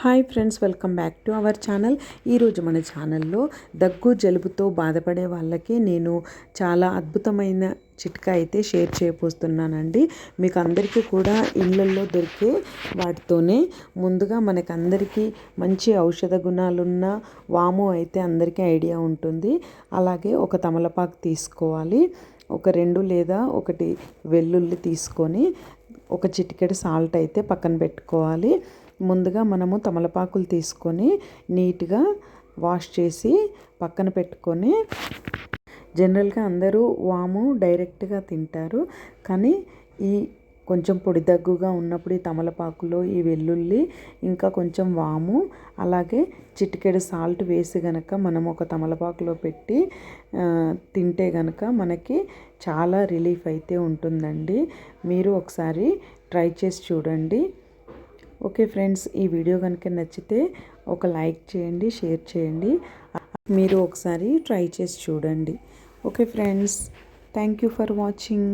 Hi friends welcome back to our channel. ఈరోజు మన ఛానల్లో దగ్గు జలుబుతో బాధపడే వాళ్ళకి నేను చాలా అద్భుతమైన చిట్కా అయితే షేర్ చేయబోతున్నానండి మీకు అందరికీ కూడా ఇళ్ళల్లో దొరికే వాటితోనే ముందుగా మనకు అందరికీ మంచి ఔషధ గుణాలున్న వాము అయితే అందరికీ ఐడియా ఉంటుంది. అలాగే ఒక తమలపాకు తీసుకోవాలి ఒక రెండు లేదా ఒకటి వెల్లుల్లి తీసుకొని ఒక చిటికెడు సాల్ట్ అయితే పక్కన పెట్టుకోవాలి. ముందుగా మనము తమలపాకులు తీసుకొని నీట్గా వాష్ చేసి పక్కన పెట్టుకొని జనరల్గా అందరూ వాము డైరెక్ట్గా తింటారు. కానీ ఈ కొంచెం పొడి దగ్గుగా ఉన్నప్పుడు ఈ తమలపాకులో ఈ వెల్లుల్లి ఇంకా కొంచెం వాము అలాగే చిటికెడు సాల్ట్ వేసి గనక మనం ఒక తమలపాకులో పెట్టి తింటే గనక మనకి చాలా రిలీఫ్ అయితే ఉంటుందండి. మీరు ఒకసారి ట్రై చేసి చూడండి. ఓకే ఫ్రెండ్స్ ఈ వీడియో కనుక నచ్చితే ఒక లైక్ చేయండి షేర్ చేయండి. మీరు ఒకసారి ట్రై చేసి చూడండి. Okay friends thank you for watching.